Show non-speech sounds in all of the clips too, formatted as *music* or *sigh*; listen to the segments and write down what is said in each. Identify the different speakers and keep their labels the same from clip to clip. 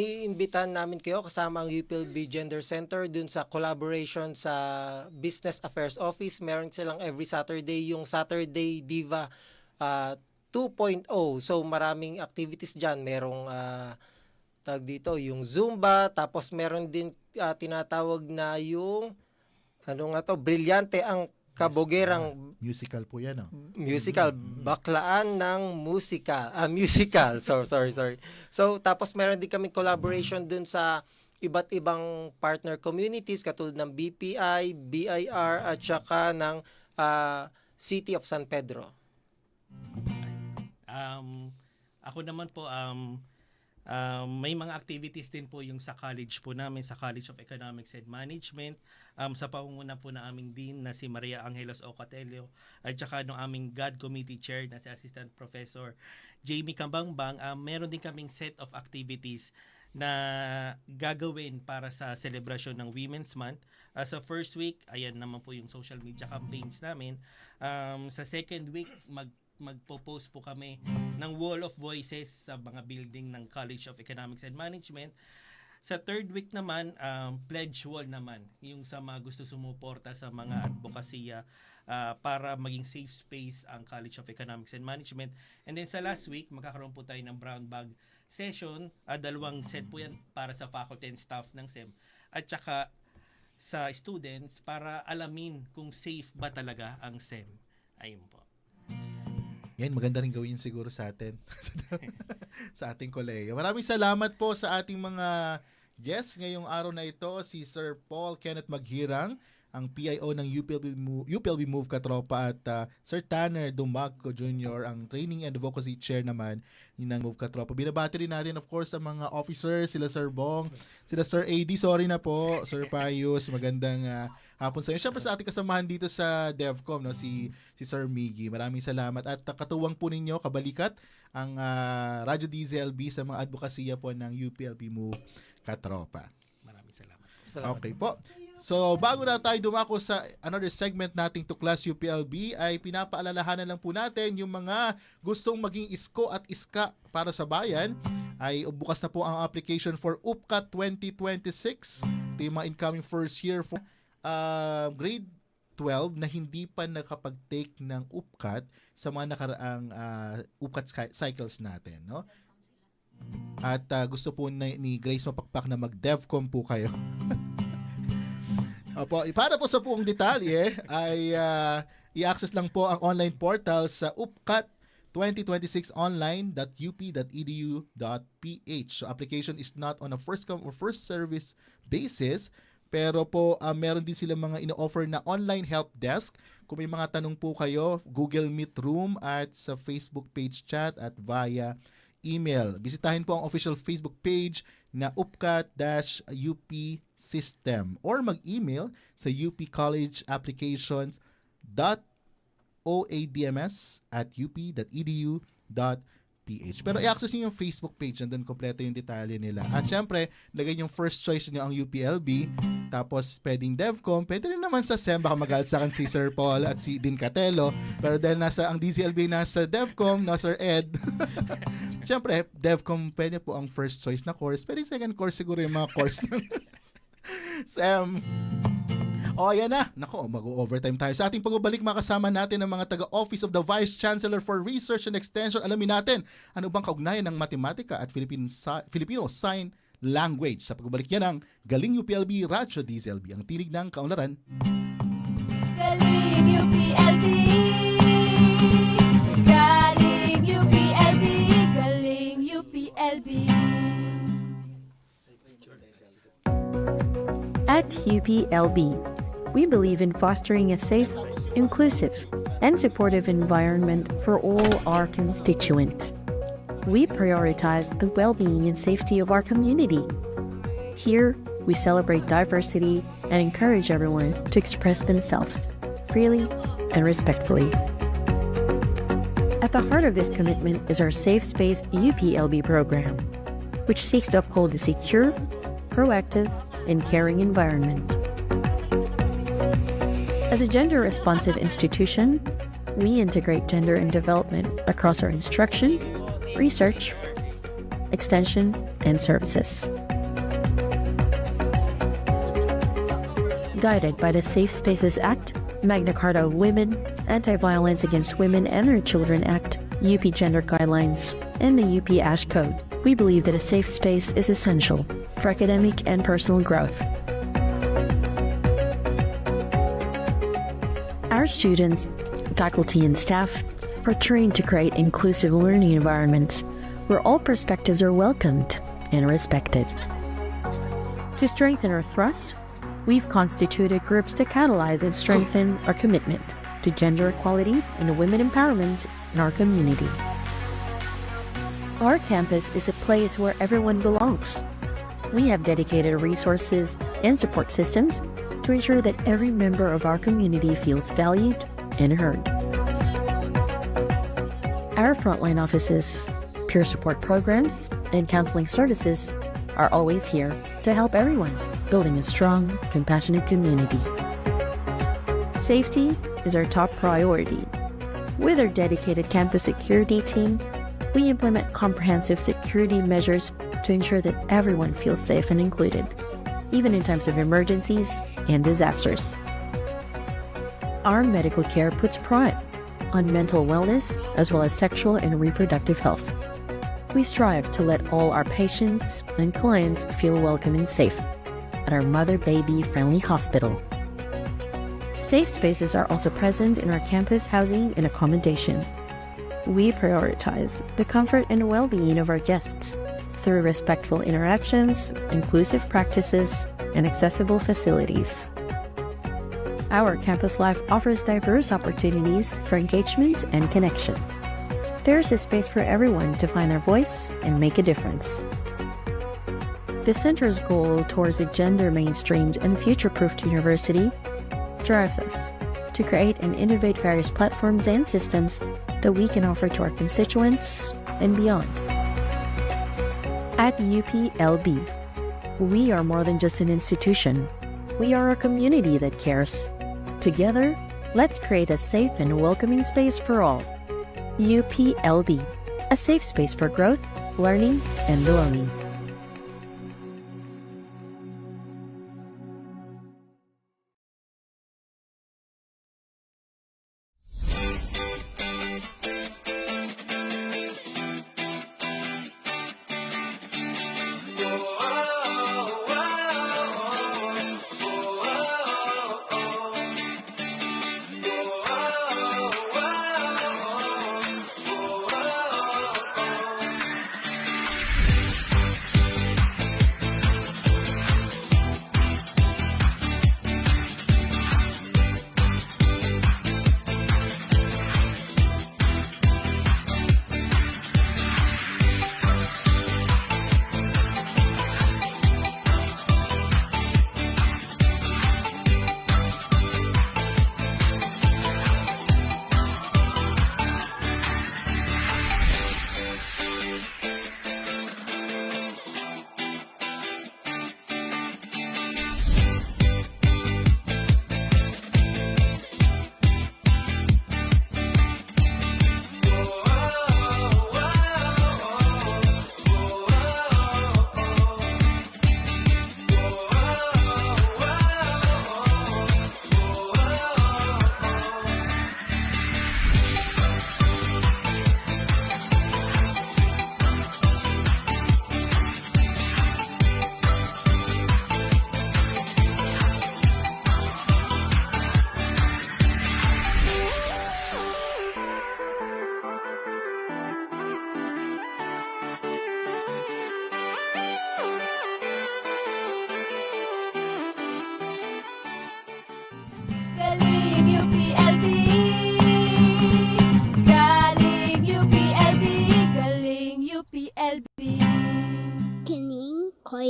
Speaker 1: iniimbitahan namin kayo kasama ang UPLB Gender Center dun sa collaboration sa Business Affairs Office. Meron silang every Saturday yung Saturday Diva ah, 2.0. So maraming activities dyan. Merong ah, tawag dito, yung Zumba, tapos meron din ah, tinatawag na yung ano nga to, brilyante ang kabogerang
Speaker 2: Musical. Po yan, oh.
Speaker 1: musical. Baklaan ng musika ah musical. *laughs* So sorry sorry. So tapos meron din kami collaboration dun sa iba't ibang partner communities katulad ng BPI, BIR at saka ng ah, City of San Pedro.
Speaker 3: Um, ako naman po, um, um, may mga activities din po yung sa college po namin, sa College of Economics and Management, um, sa pangunguna po na aming dean na si Maria Angelos Ocatelio, at saka ng aming God Committee Chair na si Assistant Professor Jamie Kambangbang, um, meron din kaming set of activities na gagawin para sa celebration ng Women's Month. Uh, sa first week, ayan naman po yung social media campaigns namin. Um, sa second week, mag magpo-post po kami ng Wall of Voices sa mga building ng College of Economics and Management. Sa third week naman, um, pledge wall naman, yung sa mga gusto sumuporta sa mga advokasya ah, para maging safe space ang College of Economics and Management. And then sa last week, magkakaroon po tayo ng brown bag session. Ah, dalawang set po yan para sa faculty and staff ng SEM. At saka sa students para alamin kung safe ba talaga ang SEM. Ayun po.
Speaker 2: Yan, maganda rin gawin siguro sa atin. *laughs* sa ating koleyo. Maraming salamat po sa ating mga guests ngayong araw na ito. Si Sir Paul Kenneth Maghirang, ang PIO ng UPLB Move, UPLB Move Katropa at ah, Sir Tanner Dumagco Jr., ang Training and Advocacy Chair naman ng Move Katropa. Binabati rin natin of course ang mga officers, sila Sir Bong, sila Sir AD, sorry na po, Sir Pius, magandang ah, hapon sa inyo. Siyempre sa ating kasamahan dito sa DevCom, no, si, si Sir Miggy. Maraming salamat. At ah, katuwang po ninyo, kabalikat, ang ah, Radyo DZLB sa mga advokasya po ng UPLB Move Katropa.
Speaker 3: Maraming salamat.
Speaker 1: Salamat.
Speaker 2: Okay po. So, bago na tayo dumako sa another segment nating Tuklas UPLB, ay pinapaalalahanan lang po natin yung mga gustong maging isko at iska para sa bayan, ay bukas na po ang application for UPCAT 2026. Ito yung mga incoming first year for uh, grade 12 na hindi pa nakapag-take ng UPCAT sa mga nakaraang uh, UPCAT cy- cycles natin. No? At uh, gusto po na, ni Grace Mapakpak na mag-DevCom po kayo. *laughs* Opo, para po sa buong detalye *laughs* ay ah, i-access lang po ang online portal sa upcat2026online.up.edu.ph. So application is not on a first come or first service basis pero po ah, meron din sila mga ino-offer na online help desk. Kung may mga tanong po kayo, Google Meet Room at sa Facebook page chat at via email. Bisitahin po ang official Facebook page na upcat-up system or mag-email sa upcollegeapplications.oadms at up.edu.ph. Pero i-access niyo yung Facebook page, nandun kompleto yung detalye nila. At syempre, lagay yung first choice niyo ang UPLB, tapos pwedeng DevCom, pwede rin naman sa SEM, baka magalit sa akin si Sir Paul at si Dean Catelo. Pero dahil nasa, ang DZLB nasa DevCom, no Sir Ed, *laughs* Siyempre, DevCom, pwede po ang first choice na course. Pwede second course siguro yung mga course ng *laughs* Sam. O, yan na. Nako, mag-overtime tayo. Sa ating pagbabalik, makasama natin ang mga taga-Office of the Vice Chancellor for Research and Extension. Alamin natin, ano bang kaugnayan ng matematika at Filipino, Si- Filipino Sign Language. Sa pagbabalik yan ng Galing UPLB, Radyo DZLB, ang tinig ng kaunlaran.
Speaker 4: Galing UPLB Galing UPLB Galing UPLB
Speaker 5: At UPLB, we believe in fostering a safe, inclusive, and supportive environment for all our constituents. We prioritize the well being and safety of our community. Here, we celebrate diversity and encourage everyone to express themselves freely and respectfully. At the heart of this commitment is our Safe Space UPLB program, which seeks to uphold a secure, proactive, and caring environment. As a gender responsive institution, we integrate gender and development across our instruction, research, extension, and services. Guided by the Safe Spaces Act, Magna Carta of Women, Anti Violence Against Women and Their Children Act, UP Gender Guidelines, and the UP Ash Code, we believe that a safe space is essential for academic and personal growth. Our students, faculty, and staff are trained to create inclusive learning environments where all perspectives are welcomed and respected. To strengthen our thrust, we've constituted groups to catalyze and strengthen our commitment to gender equality and women empowerment in our community. Our campus is a place where everyone belongs. We have dedicated resources and support systems to ensure that every member of our community feels valued and heard. Our frontline offices, peer support programs, and counseling services are always here to help everyone, building a strong, compassionate community. Safety is our top priority. With our dedicated campus security team, we implement comprehensive security measures to ensure that everyone feels safe and included, even in times of emergencies and disasters. Our medical care puts pride on mental wellness as well as sexual and reproductive health. We strive to let all our patients and clients feel welcome and safe at our mother baby friendly hospital. Safe spaces are also present in our campus housing and accommodation. We prioritize the comfort and well being of our guests through respectful interactions, inclusive practices, and accessible facilities. Our campus life offers diverse opportunities for engagement and connection. There's a space for everyone to find their voice and make a difference. The center's goal towards a gender mainstreamed and future proofed university drives us to create and innovate various platforms and systems that we can offer to our constituents and beyond. At UPLB, we are more than just an institution. We are a community that cares. Together, let's create a safe and welcoming space for all. UPLB, a safe space for growth, learning, and belonging.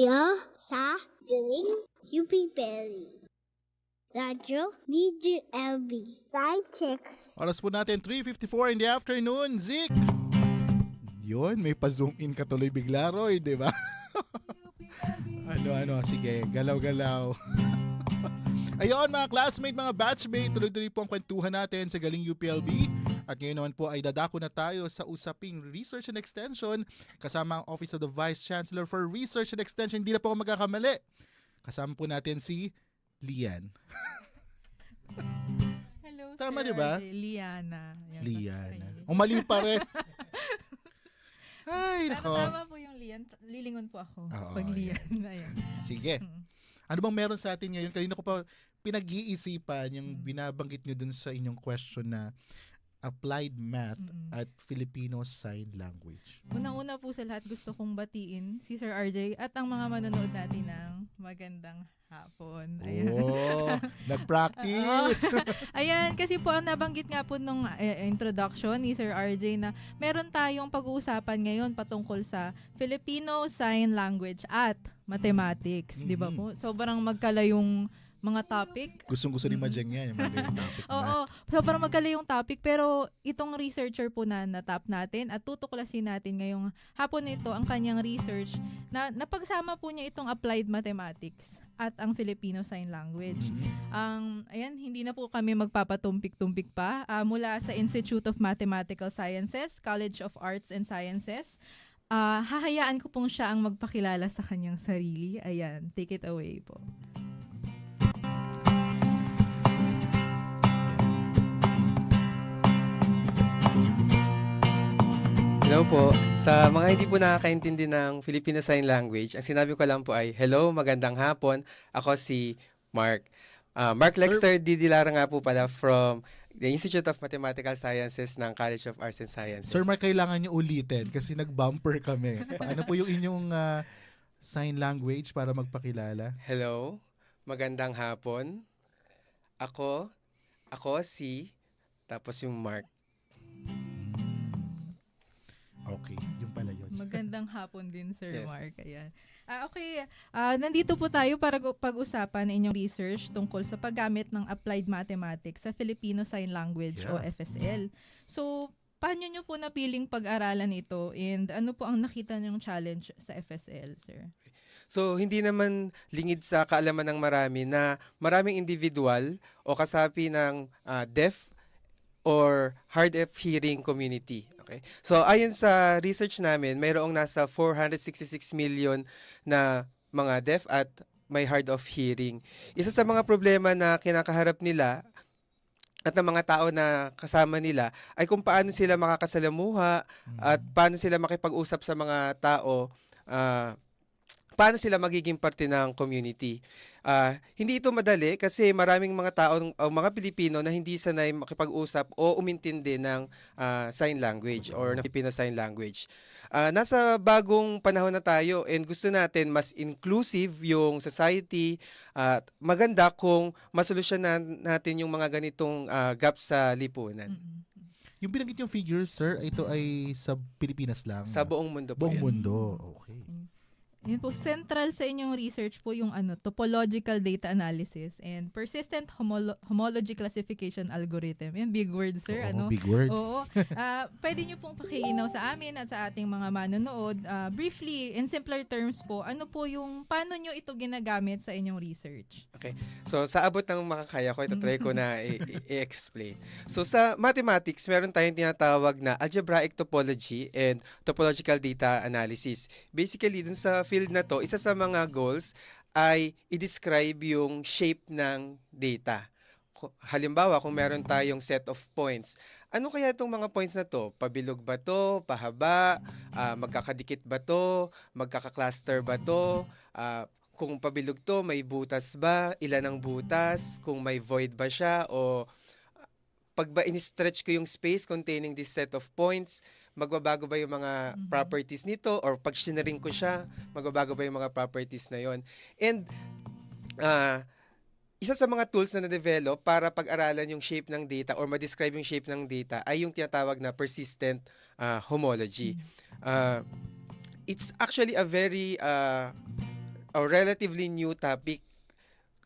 Speaker 6: Koya sa Galing UP Berry. Radyo BGLB. Right check.
Speaker 2: Oras po natin 3.54 in the afternoon. Zik! Yun, may pa-zoom in ka tuloy bigla, Roy, di ba? *laughs* ano, ano, sige, galaw-galaw. *laughs* Ayun, mga classmate, mga batchmate, tuloy-tuloy po ang kwentuhan natin sa Galing UPLB. At ngayon naman po ay dadako na tayo sa usaping Research and Extension kasama ang Office of the Vice Chancellor for Research and Extension. Hindi na po ako magkakamali. Kasama po natin si Lian. *laughs*
Speaker 7: Hello,
Speaker 2: Tama,
Speaker 7: Sir
Speaker 2: di ba?
Speaker 7: Liana. Yan.
Speaker 2: Liana. O mali pa rin. *laughs* Ay,
Speaker 7: Pero
Speaker 2: nako.
Speaker 7: tama po yung Lian. Lilingon po ako.
Speaker 2: Oo,
Speaker 7: Pag. Lian. Ayan.
Speaker 2: Sige. *laughs* Ano bang meron sa atin ngayon? Kanina ko pa pinag-iisipan yung
Speaker 7: Mm.
Speaker 2: binabanggit nyo dun sa inyong question na applied math
Speaker 7: Mm-mm.
Speaker 2: at Filipino Sign Language.
Speaker 7: Unang-una po sa lahat, gusto kong batiin si Sir RJ at ang mga manonood natin ng magandang hapon. Ayan.
Speaker 2: Oh, *laughs* nag-practice.
Speaker 7: Ayan, kasi po ang nabanggit nga po nung eh, introduction ni Sir RJ na meron tayong pag-uusapan ngayon patungkol sa Filipino Sign Language at Mathematics, di ba
Speaker 2: Mhm.
Speaker 7: po? Sobrang magkalayong mga topic.
Speaker 2: Gustong gusto ni Majeng yan, yung mga ganyan topic.
Speaker 7: Oo, sobrang magkalayong topic pero itong researcher po na natap natin at tutuklasin natin ngayong hapon nito ang kanyang research na napagsama po niya itong applied mathematics at ang Filipino Sign Language.
Speaker 2: Mhm.
Speaker 7: Ang ayan, hindi na po kami magpapatumpik-tumpik pa Ah, mula sa Institute of Mathematical Sciences, College of Arts and Sciences. Ah, hahayaan ko pong siya ang magpakilala sa kanyang sarili. Ayan, take it away po.
Speaker 8: Hello po. Sa mga hindi po nakakaintindi ng Filipino Sign Language, ang sinabi ko lang po ay, Hello, magandang hapon. Ako si Mark. Ah, Mark
Speaker 2: Sir-
Speaker 8: Lexter Didilara nga po pala from the Institute of Mathematical Sciences ng College of Arts and Sciences.
Speaker 2: Sir Mark, kailangan nyo ulitin kasi nag-bumper kami. Paano po yung inyong ah, sign language para magpakilala?
Speaker 8: Hello, magandang hapon. Ako, ako si, tapos yung Mark.
Speaker 2: Okay, yung pala yun.
Speaker 7: Magandang hapon din, Sir
Speaker 8: Yes.
Speaker 7: Mark. Ayan. Ah, okay, Ah, nandito po tayo para gu- pag-usapan ng inyong research tungkol sa paggamit ng applied mathematics sa Filipino Sign Language o
Speaker 2: Yeah.
Speaker 7: FSL. So, paano nyo po napiling pag-aralan ito and ano po ang nakita nyong challenge sa FSL, sir?
Speaker 8: So, hindi naman lingid sa kaalaman ng marami na maraming individual o kasapi ng ah, deaf or hard of hearing community. Okay? So, ayon sa research namin, mayroong nasa 466 million na mga deaf at may hard of hearing. Isa sa mga problema na kinakaharap nila at ng mga tao na kasama nila ay kung paano sila makakasalamuha at paano sila makipag-usap sa mga tao ah, paano sila magiging parte ng community. Ah, hindi ito madali kasi maraming mga tao o mga Pilipino na hindi sanay makipag-usap o umintindi ng ah, sign language or ng Filipino sign language. Ah, nasa bagong panahon na tayo and gusto natin mas inclusive yung society at maganda kung masolusyonan natin yung mga ganitong ah, gaps sa lipunan.
Speaker 7: Mm-mm.
Speaker 2: Yung binanggit yung figures, sir, ito ay sa Pilipinas lang.
Speaker 8: Sa buong mundo po
Speaker 2: buong
Speaker 8: yan.
Speaker 2: mundo. Okay.
Speaker 7: Yun po, central sa inyong research po yung ano, topological data analysis and persistent homolo- homology classification algorithm. Yan, big word, sir.
Speaker 2: Oo,
Speaker 7: ano?
Speaker 2: big word.
Speaker 7: Oo. *laughs* Ah, pwede nyo pong pakilinaw sa amin at sa ating mga manonood. Ah, briefly, in simpler terms po, ano po yung, paano nyo ito ginagamit sa inyong research?
Speaker 8: So, sa abot ng makakaya ko, itatry ko na *laughs* i-explain. So, sa mathematics, meron tayong tinatawag na algebraic topology and topological data analysis. Basically, dun sa field na to, isa sa mga goals ay i-describe yung shape ng data. Halimbawa, kung meron tayong set of points, ano kaya itong mga points na to? Pabilog ba to? Pahaba? Ah, magkakadikit ba to? Magkaka-cluster ba to? Ah, kung pabilog to, may butas ba? Ilan ang butas? Kung may void ba siya? O ah, pag ba in-stretch ko yung space containing this set of points, magbabago ba yung mga
Speaker 7: Mhm.
Speaker 8: properties nito? Or pag shinaring ko siya, magbabago ba yung mga properties na yon? And ah, isa sa mga tools na na-develop para pag-aralan yung shape ng data or ma-describe yung shape ng data ay yung tinatawag na persistent ah, homology. Ah, it's actually a very uh, a relatively new topic.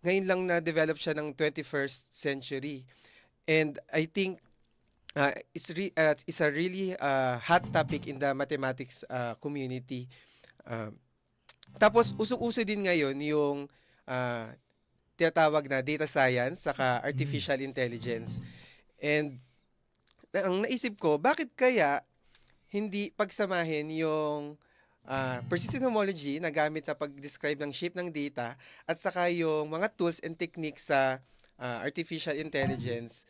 Speaker 8: Ngayon lang na-develop siya ng 21st century. And I think uh, it's, re- uh, it's a really uh, hot topic in the mathematics uh, community. Uh, tapos, usok-uso din ngayon yung uh, tinatawag na data science saka artificial intelligence. And ang naisip ko, bakit kaya hindi pagsamahin yung ah, persistent homology na gamit sa pag-describe ng shape ng data at saka yung mga tools and techniques sa ah, artificial intelligence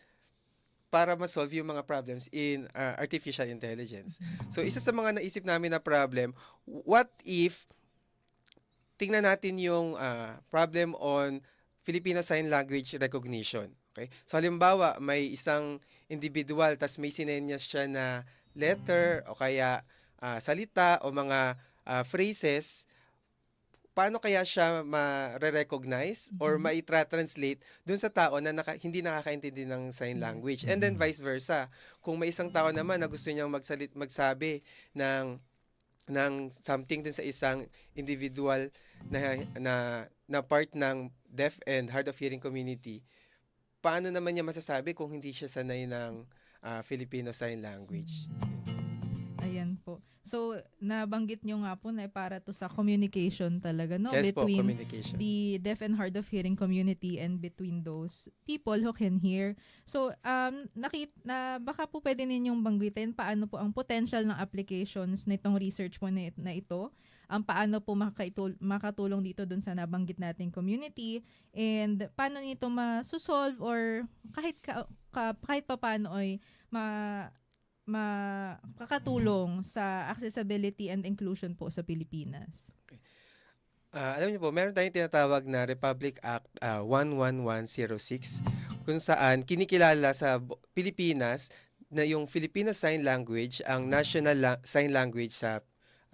Speaker 8: para ma-solve yung mga problems in ah, artificial intelligence. So isa sa mga naisip namin na problem, what if tingnan natin yung ah, problem on Filipino Sign Language Recognition. Okay? So halimbawa, may isang individual tas may sinenyas siya na letter o kaya ah, salita o mga ah, phrases, paano kaya siya ma-recognize or ma-translate dun sa tao na naka- hindi nakakaintindi ng sign language. And then vice versa. Kung may isang tao naman na gusto niyang magsalit, magsabi ng ng something dun sa isang individual na na na part ng deaf and hard of hearing community, paano naman niya masasabi kung hindi siya sanay ng ah, Filipino Sign Language?
Speaker 7: Ayan po. So, nabanggit nyo nga po na para to sa communication talaga, no?
Speaker 8: yes po,
Speaker 7: Between
Speaker 8: communication.
Speaker 7: the deaf and hard of hearing community and between those people who can hear. So, um, nakit na baka po pwede ninyong banggitin paano po ang potential ng applications nitong research po na, na ito. Ang paano po makakaitul- makatulong dito dun sa nabanggit nating community and paano nito ma-solve or kahit ka, ka, kahit pa paano ay ma makakatulong sa accessibility and inclusion po sa Pilipinas.
Speaker 8: Ah, alam niyo po, meron tayong tinatawag na Republic Act ah, 11106 kung saan kinikilala sa Pilipinas na yung Filipino Sign Language ang national la- sign language sa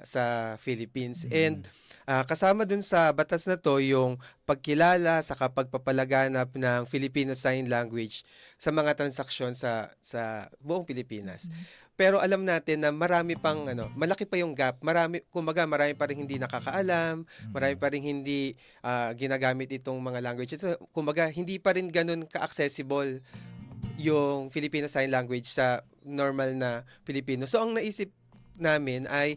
Speaker 8: sa Philippines. And ah, kasama dun sa batas na to yung pagkilala sa pagpapalaganap ng Filipino Sign Language sa mga transaksyon sa sa buong Pilipinas. Pero alam natin na marami pang ano, malaki pa yung gap. Marami kumbaga marami pa rin hindi nakakaalam, marami pa rin hindi ah, ginagamit itong mga languages. Ito, kumbaga hindi pa rin ganun ka-accessible yung Filipino Sign Language sa normal na Pilipino. So ang naisip namin ay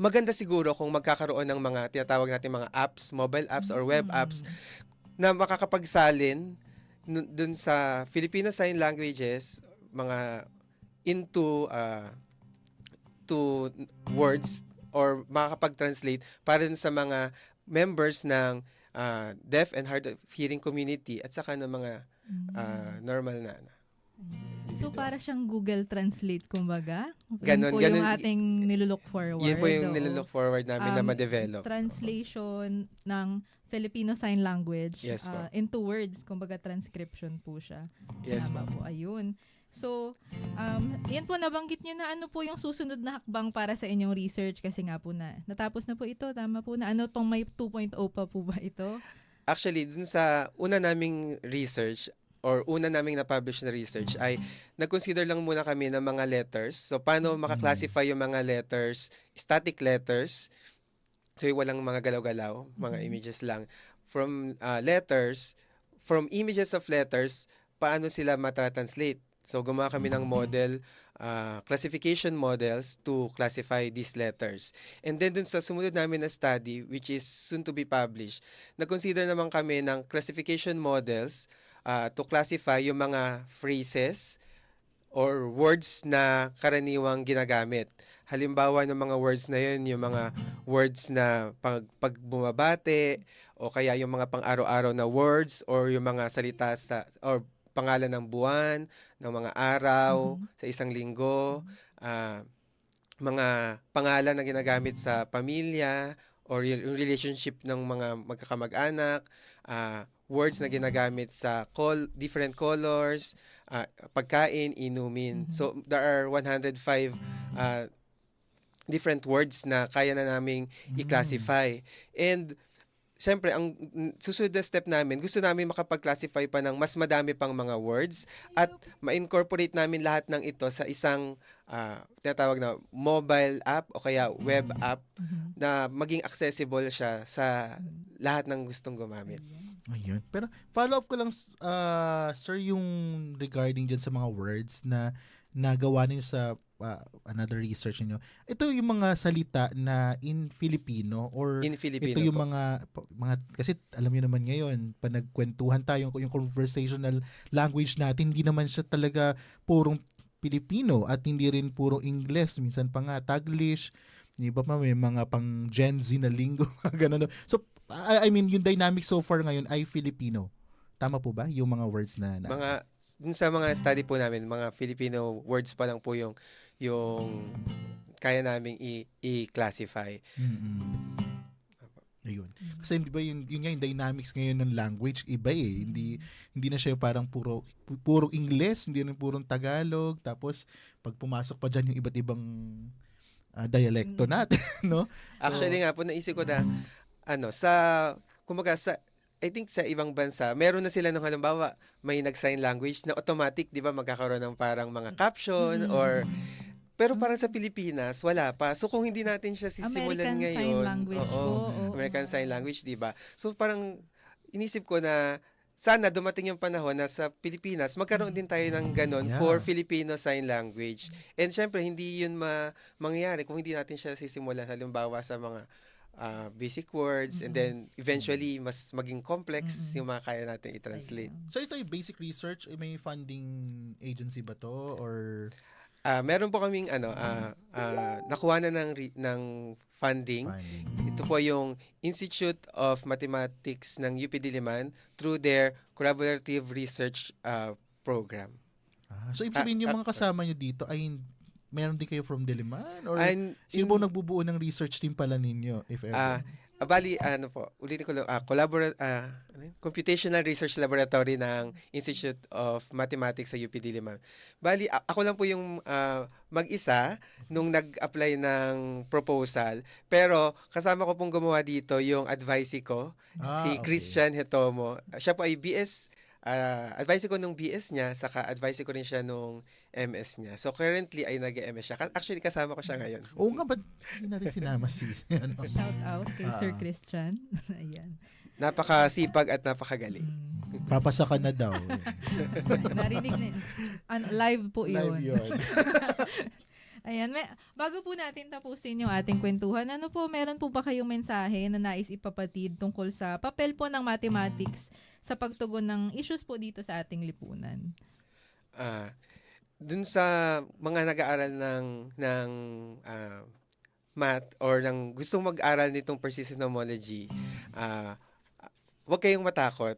Speaker 8: maganda siguro kung magkakaroon ng mga tinatawag natin mga apps, mobile apps or web apps na makakapagsalin dun sa Filipino Sign Languages, mga into uh, to words or makakapag-translate para dun sa mga members ng uh, deaf and hard of hearing community at saka ng mga uh, normal na na.
Speaker 7: So para siyang Google Translate kumbaga.
Speaker 8: Ganon,
Speaker 7: Yun po
Speaker 8: ganon.
Speaker 7: yung ating nilulook forward.
Speaker 8: Yun po yung
Speaker 7: oo.
Speaker 8: nililook forward namin na
Speaker 7: Um,
Speaker 8: ma-develop.
Speaker 7: Translation ng Filipino Sign Language
Speaker 8: Yes
Speaker 7: uh, into words, kumbaga transcription po siya.
Speaker 8: Yes
Speaker 7: Tama po, ayun. So, um, yan po, nabanggit nyo na ano po yung susunod na hakbang para sa inyong research kasi nga po na, natapos na po ito, tama po na. Ano pong may 2.0 pa po ba ito?
Speaker 8: Actually, dun sa una naming research or una naming na-publish na research ay nag-consider lang muna kami ng mga letters. So, paano makaklasify yung mga letters, static letters, so yung walang mga galaw-galaw, mga
Speaker 7: Mhm.
Speaker 8: images lang. From uh, letters, from images of letters, paano sila matatranslate. So, gumawa kami ng model, uh, classification models to classify these letters. And then dun sa sumunod namin na study, which is soon to be published, nag-consider naman kami ng classification models uh, to classify yung mga phrases or words na karaniwang ginagamit. Halimbawa ng mga words na yun, yung mga words na pag, pag bumabate o kaya yung mga pang-araw-araw na words or yung mga salita sa or pangalan ng buwan, ng mga araw
Speaker 7: Mhm.
Speaker 8: sa isang linggo, ah, mga pangalan na ginagamit sa pamilya or yung relationship ng mga magkakamag-anak, ah, words na ginagamit sa col- different colors, ah, pagkain, inumin.
Speaker 7: Mhm.
Speaker 8: So there are 105 ah, different words na kaya na naming i-classify. And Siyempre, ang mm, susunod na step namin, gusto namin makapag-classify pa ng mas madami pang mga words at ma-incorporate namin lahat ng ito sa isang ah, tinatawag na mobile app o kaya web app
Speaker 7: Mhm.
Speaker 8: na maging accessible siya sa lahat ng gustong gumamit.
Speaker 2: Ayun. Pero follow up ko lang, uh, sir, yung regarding dyan sa mga words na nagawa niyo sa uh, another research niyo. Ito yung mga salita na in Filipino or
Speaker 8: In Filipino
Speaker 2: ito yung
Speaker 8: po.
Speaker 2: mga mga kasi alam niyo naman ngayon pag nagkwentuhan tayo yung conversational language natin hindi naman siya talaga purong Filipino at hindi rin puro Ingles, minsan pa nga Taglish, iba pa may mga pang Gen Z na linggo, *laughs* ganun. So, I, I mean, yung dynamic so far ngayon ay Filipino. Tama po ba yung mga words na, na
Speaker 8: Mga dun sa mga study po namin, mga Filipino words pa lang po yung yung kaya naming i- i-classify.
Speaker 2: Mm-mm. Ayun. Kasi di ba yun, yun nga yung dynamics ngayon ng language iba eh. Hindi hindi na siya parang puro pu- puro Ingles, hindi na purong Tagalog, tapos pag pumasok pa diyan yung iba't ibang ah, dialekto
Speaker 7: Mm.
Speaker 2: natin, *laughs* no?
Speaker 8: Actually nga po naisip ko na ano sa kumbaga sa I think sa ibang bansa, meron na sila nung halimbawa may nag-sign language na automatic, 'di ba, magkakaroon ng parang mga caption
Speaker 7: Mm.
Speaker 8: or pero parang sa Pilipinas, wala pa. So kung hindi natin siya sisimulan
Speaker 7: American
Speaker 8: ngayon,
Speaker 7: Sign Language
Speaker 8: oo,
Speaker 7: po. oo.
Speaker 8: American Sign Language, 'di ba? So parang inisip ko na sana dumating yung panahon na sa Pilipinas, magkaroon din tayo ng ganon
Speaker 2: Yeah.
Speaker 8: for Filipino Sign Language. And syempre, hindi yun ma mangyayari kung hindi natin siya sisimulan halimbawa sa mga ah, basic words and then eventually mas maging complex
Speaker 7: Mm-mm.
Speaker 8: yung mga kaya natin i-translate.
Speaker 2: So ito yung basic research, eh, may funding agency ba to or
Speaker 8: Ah, meron po kaming ano, ah, ah, nakuha na ng re- ng funding.
Speaker 2: funding?
Speaker 8: Ito po yung Institute of Mathematics ng UP Diliman through their collaborative research ah, program.
Speaker 2: Ah, so ibig sabihin yung mga kasama nyo dito ay meron din kayo from Diliman or
Speaker 8: And
Speaker 2: sino
Speaker 8: in-
Speaker 2: po nagbubuo ng research team pala ninyo if ever?
Speaker 8: Ah, ah, bali, ano po, ulitin ko lang, ah, collabora- yun? Computational Research Laboratory ng Institute of Mathematics sa UP Diliman. Bali, a- ako lang po yung ah, mag-isa nung nag-apply ng proposal. Pero kasama ko pong gumawa dito yung advisee ko,
Speaker 2: Ah,
Speaker 8: si
Speaker 2: okay.
Speaker 8: Christian Hetomo. Siya po ay BS, ah, advisee ko nung BS niya, saka advisee ko rin siya nung MS niya. So currently ay nag-MS siya. Actually, kasama ko siya ngayon.
Speaker 2: Oo nga, ba't hindi natin sinama *laughs* si ano?
Speaker 7: Shout out kay Sir
Speaker 2: Ah.
Speaker 7: Christian. *laughs* Ayan.
Speaker 8: Napakasipag at napakagaling.
Speaker 7: Mm.
Speaker 2: Papasa ka na daw. *laughs*
Speaker 7: Narinig na yun. An- live po yun.
Speaker 2: Live yun.
Speaker 7: Ayan, may, bago po natin tapusin yung ating kwentuhan, ano po, meron po ba kayong mensahe na nais ipapatid tungkol sa papel po ng mathematics sa pagtugon ng issues po dito sa ating lipunan?
Speaker 8: Ah, dun sa mga nag-aaral ng ng ah, math or ng gustong mag-aral nitong persistent homology, ah, huwag kayong matakot.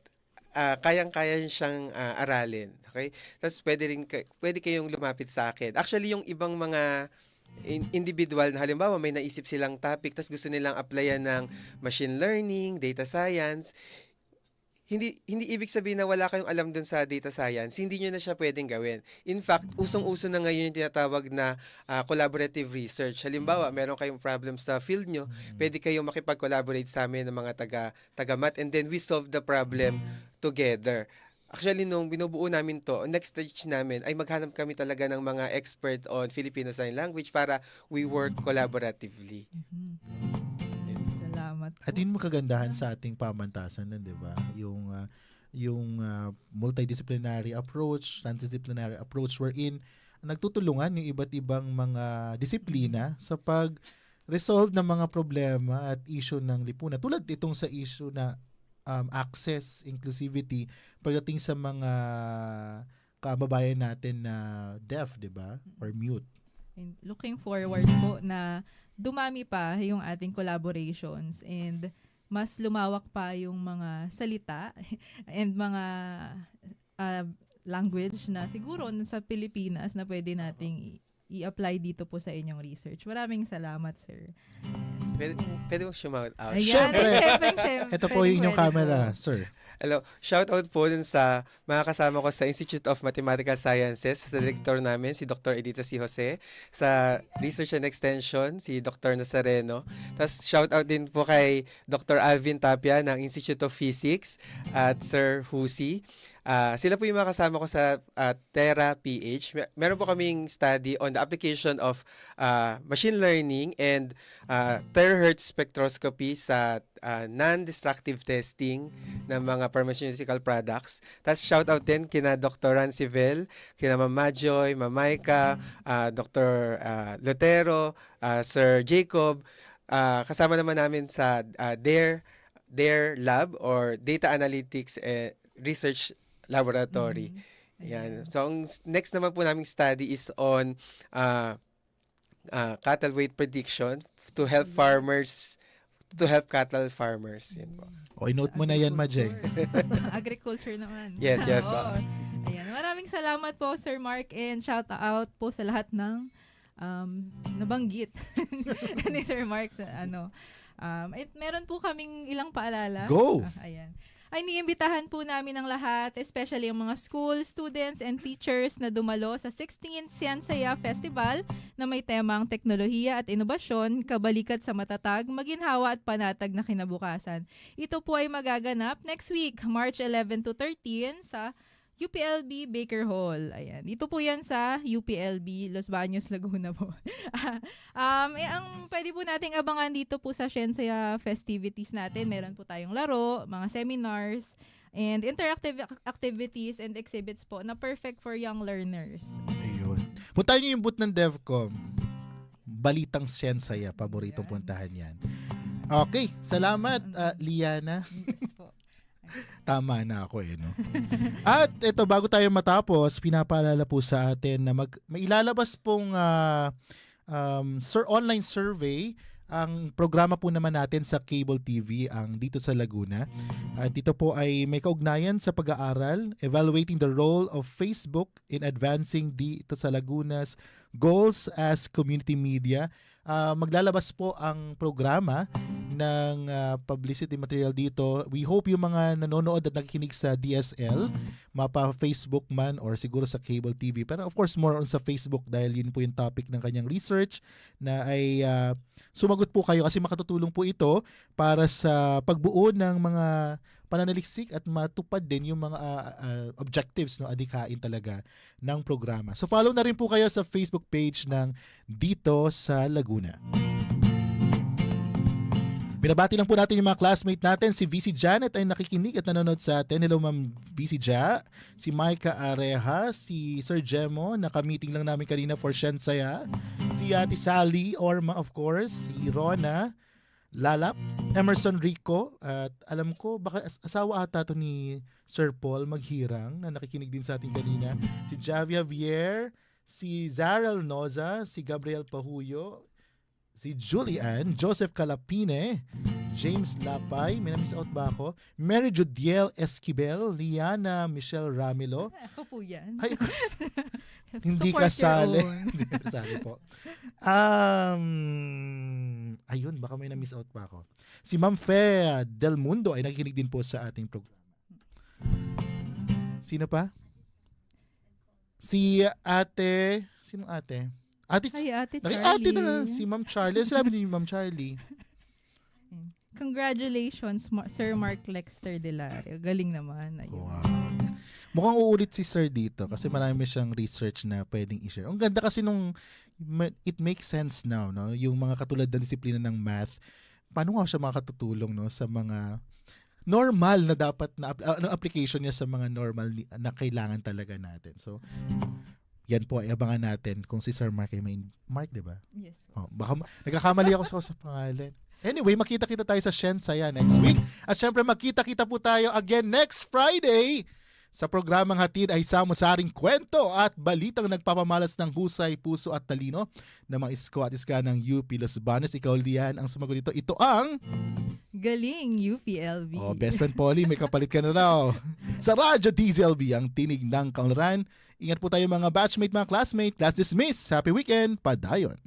Speaker 8: Ah, kayang-kaya siyang ah, aralin, okay? Tapos pwede rin kay- pwede kayong lumapit sa akin. Actually, yung ibang mga in- individual na halimbawa may naisip silang topic tapos gusto nilang applyan ng machine learning, data science, hindi hindi ibig sabihin na wala kayong alam dun sa data science, hindi nyo na siya pwedeng gawin. In fact, usong-uso na ngayon yung tinatawag na ah, collaborative research. Halimbawa, meron kayong problem sa field nyo, pwede kayong makipag-collaborate sa amin ng mga taga, taga-math and then we solve the problem together. Actually, nung binubuo namin to, next stage namin ay maghanap kami talaga ng mga expert on Filipino Sign Language para we work collaboratively.
Speaker 7: Mhm. Salamat po.
Speaker 2: At yun kagandahan sa ating pamantasan na, 'di ba? Yung ah, yung ah, multidisciplinary approach, transdisciplinary approach wherein nagtutulungan yung iba't ibang mga disiplina sa pag resolve ng mga problema at issue ng lipunan. Tulad itong sa issue na um, access, inclusivity pagdating sa mga kababayan natin na deaf, 'di ba? Or mute.
Speaker 7: And looking forward po na dumami pa yung ating collaborations and mas lumawak pa yung mga salita *laughs* and mga uh, language na siguro sa Pilipinas na pwede nating i- i-apply dito po sa inyong research. Maraming salamat, sir.
Speaker 8: Pwede, pwede mo shout out.
Speaker 7: Ayan,
Speaker 2: Syempre. *laughs*
Speaker 7: syempre, syempre.
Speaker 2: Ito po yung inyong
Speaker 7: Pwede,
Speaker 2: camera, sir.
Speaker 8: Hello, shout out po dun sa mga kasama ko sa Institute of Mathematical Sciences, sa director namin, si Dr. Edita C. Jose, sa Research and Extension, si Dr. Nazareno. Tapos shout out din po kay Dr. Alvin Tapia ng Institute of Physics at Sir Husi. Ah, sila po yung mga kasama ko sa ah, Terra PH. Mer- Meron po kaming study on the application of ah, machine learning and ah, terahertz spectroscopy sa ah, non-destructive testing ng mga pharmaceutical products. Tapos shout out din kina Dr. Rancivel, kina Ma'am Majoy, Ma'am Maika, ah, Dr. ah, Lotero, ah, Sir Jacob. Ah, kasama naman namin sa ah, their their lab or data analytics eh, research laboratory.
Speaker 7: Mhm.
Speaker 8: Yan. So, ang next naman po naming study is on uh, uh, cattle weight prediction to help farmers to help cattle farmers. Yan po.
Speaker 2: Okay, note mo na yan, Majeng. *laughs*
Speaker 7: Agriculture naman.
Speaker 8: Yes, *laughs* yes,
Speaker 7: Oo.
Speaker 8: ah.
Speaker 7: Ayan. Maraming salamat po, Sir Mark, and shout out po sa lahat ng um, nabanggit *laughs* ni Sir Mark sa ano. Um, at meron po kaming ilang paalala.
Speaker 2: Go!
Speaker 7: Ah, ayan. Ay, niimbitahan po namin ang lahat, especially ang mga school, students, and teachers na dumalo sa 16th Siansaya Festival na may temang teknolohiya at inobasyon, kabalikat sa matatag, maginhawa at panatag na kinabukasan. Ito po ay magaganap next week, March 11 to 13 sa UPLB Baker Hall. Ayan. Dito po yan sa UPLB, Los Baños, Laguna po. *laughs* um, eh, ang pwede po nating abangan dito po sa Shensaya festivities natin, meron po tayong laro, mga seminars, and interactive ac- activities and exhibits po na perfect for young learners.
Speaker 2: Ayun. Puntahan niyo yung booth ng DevCom. Balitang Siyensaya, paboritong
Speaker 7: Ayan.
Speaker 2: puntahan yan. Okay, salamat, ah, Liana.
Speaker 7: Yes po. *laughs*
Speaker 2: Tama na ako eh, no? At ito, bago tayo matapos, pinapaalala po sa atin na mag, may ilalabas pong ah, um, sir, online survey ang programa po naman natin sa cable TV ang dito sa Laguna. At dito po ay may kaugnayan sa pag-aaral, evaluating the role of Facebook in advancing dito sa Laguna's goals as community media. Ah, maglalabas po ang programa ng ah, publicity material dito. We hope yung mga nanonood at nakikinig sa DSL, mapa Facebook man or siguro sa cable TV. Pero of course more on sa Facebook dahil yun po yung topic ng kanyang research na ay ah, sumagot po kayo kasi makatutulong po ito para sa pagbuo ng mga pananaliksik at matupad din yung mga ah, ah, objectives no adikain talaga ng programa. So follow na rin po kayo sa Facebook page ng Dito sa Laguna. Binabati lang po natin yung mga classmate natin. Si VC Janet ay nakikinig at nanonood sa atin. Hello Ma'am VC Ja. Si Micah Areha. Si Sir Jemo. Naka-meeting lang namin kanina for Shensaya. Si Ate Sally Orma of course. Si Rona. Lalap. Emerson Rico. At alam ko, baka as- asawa ata to ni Sir Paul Maghirang na nakikinig din sa atin kanina. Si Javia Vier. Si Zarel Noza. Si Gabriel Pahuyo si Julian, Joseph Calapine, James Lapay, may na-miss out ba ako? Mary Judiel Esquivel, Liana Michelle Ramilo. *laughs*
Speaker 7: Ako po yan.
Speaker 2: Ay, *laughs* hindi
Speaker 7: Support
Speaker 2: kasali. *laughs* Hindi kasali po. Um, ayun, baka may na-miss out pa ako. Si Ma'am Fe Del Mundo ay nakikinig din po sa ating programa. Sino pa? Si ate, sino ate? Ate,
Speaker 7: Hi, Ate Charlie.
Speaker 2: ate na si Ma'am Charlie. Sinabi ni Ma'am Charlie?
Speaker 7: Congratulations, Ma- Sir Mark Lexter Delario. Galing naman. Ayun.
Speaker 2: Wow. Mukhang uulit si Sir dito kasi marami siyang research na pwedeng i-share. Ang ganda kasi nung it makes sense now, no? Yung mga katulad ng disiplina ng math, paano nga siya makakatutulong no sa mga normal na dapat na ano, application niya sa mga normal na kailangan talaga natin. So, yan po ay abangan natin kung si Sir Mark ay may Mark, 'di ba?
Speaker 7: Yes.
Speaker 2: Oh, baka ma- nagkakamali ako sa, sa pangalan. Anyway, makita-kita tayo sa Shensaya next week. At syempre, makita-kita po tayo again next Friday sa programang hatid ay samusaring kwento at balitang nagpapamalas ng husay, puso at talino ng mga isko at iska ng UP Los Banos. Ikaw, Lian, ang sumagot dito. Ito ang
Speaker 7: Galing, UPLB.
Speaker 2: oh, Best Friend Polly, may kapalit ka na raw. sa Radyo DZLB, ang tinig ng kaunlaran. Ingat po tayo mga batchmate, mga classmate. Class dismissed. Happy weekend. Padayon.